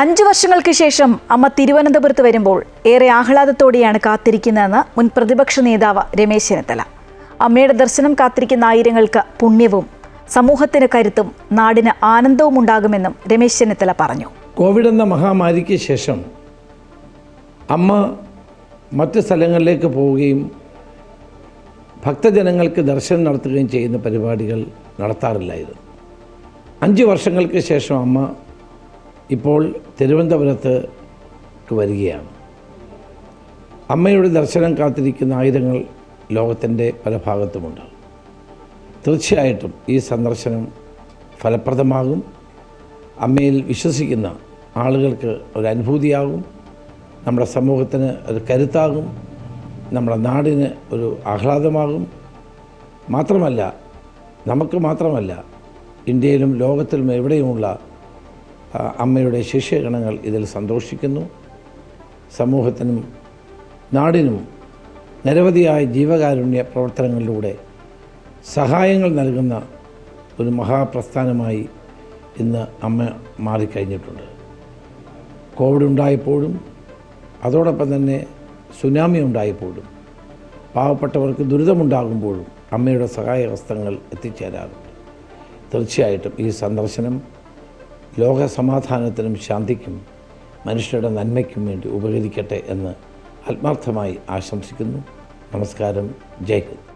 അഞ്ചു വർഷങ്ങൾക്ക് ശേഷം അമ്മ തിരുവനന്തപുരത്ത് വരുമ്പോൾ ഏറെ ആഹ്ലാദത്തോടെയാണ് കാത്തിരിക്കുന്നതെന്ന് മുൻ പ്രതിപക്ഷ നേതാവ് രമേശ് ചെന്നിത്തല. അമ്മയുടെ ദർശനം കാത്തിരിക്കുന്ന ആയിരങ്ങൾക്ക് പുണ്യവും സമൂഹത്തിന് കരുത്തും നാടിന് ആനന്ദവും ഉണ്ടാകുമെന്നും രമേശ് ചെന്നിത്തല പറഞ്ഞു. കോവിഡ് എന്ന മഹാമാരിക്ക് ശേഷം അമ്മ മറ്റ് സ്ഥലങ്ങളിലേക്ക് പോവുകയും ഭക്തജനങ്ങൾക്ക് ദർശനം നടത്തുകയും ചെയ്യുന്ന പരിപാടികൾ നടത്താറില്ലായിരുന്നു. അഞ്ച് വർഷങ്ങൾക്ക് ശേഷം അമ്മ ഇപ്പോൾ തിരുവനന്തപുരത്ത് വരികയാണ്. അമ്മയുടെ ദർശനം കാത്തിരിക്കുന്ന ആയിരങ്ങൾ ലോകത്തിന്റെ പല ഭാഗത്തുമുണ്ട്. തീർച്ചയായിട്ടും ഈ സന്ദർശനം ഫലപ്രദമാകും. അമ്മയിൽ വിശ്വസിക്കുന്ന ആളുകൾക്ക് ഒരു അനുഭൂതിയാകും. നമ്മുടെ സമൂഹത്തിന് ഒരു കരുത്താകും. നമ്മുടെ നാടിന് ഒരു ആഹ്ലാദമാകും. മാത്രമല്ല നമുക്ക് മാത്രമല്ല ഇന്ത്യയിലും ലോകത്തിലും എവിടെയുമുള്ള അമ്മയുടെ ശിഷ്യഗണങ്ങൾ ഇതിൽ സന്തോഷിക്കുന്നു. സമൂഹത്തിനും നാടിനും നിരവധിയായ ജീവകാരുണ്യ പ്രവർത്തനങ്ങളിലൂടെ സഹായങ്ങൾ നൽകുന്ന ഒരു മഹാപ്രസ്ഥാനമായി ഇന്ന് അമ്മ മാറിക്കഴിഞ്ഞിട്ടുണ്ട്. കോവിഡ് ഉണ്ടായപ്പോഴും അതോടൊപ്പം തന്നെ സുനാമി ഉണ്ടായപ്പോഴും പാവപ്പെട്ടവർക്ക് ദുരിതമുണ്ടാകുമ്പോഴും അമ്മയുടെ സഹായ വസ്ത്രങ്ങൾ എത്തിച്ചേരാറുണ്ട്. തീർച്ചയായിട്ടും ഈ സന്ദർശനം ലോക സമാധാനത്തിനും ശാന്തിക്കും മനുഷ്യരുടെ നന്മയ്ക്കും വേണ്ടി ഉപകരിക്കട്ടെ എന്ന് ആത്മാർത്ഥമായി ആശംസിക്കുന്നു. നമസ്കാരം. ജയ് ഹിന്ദ്.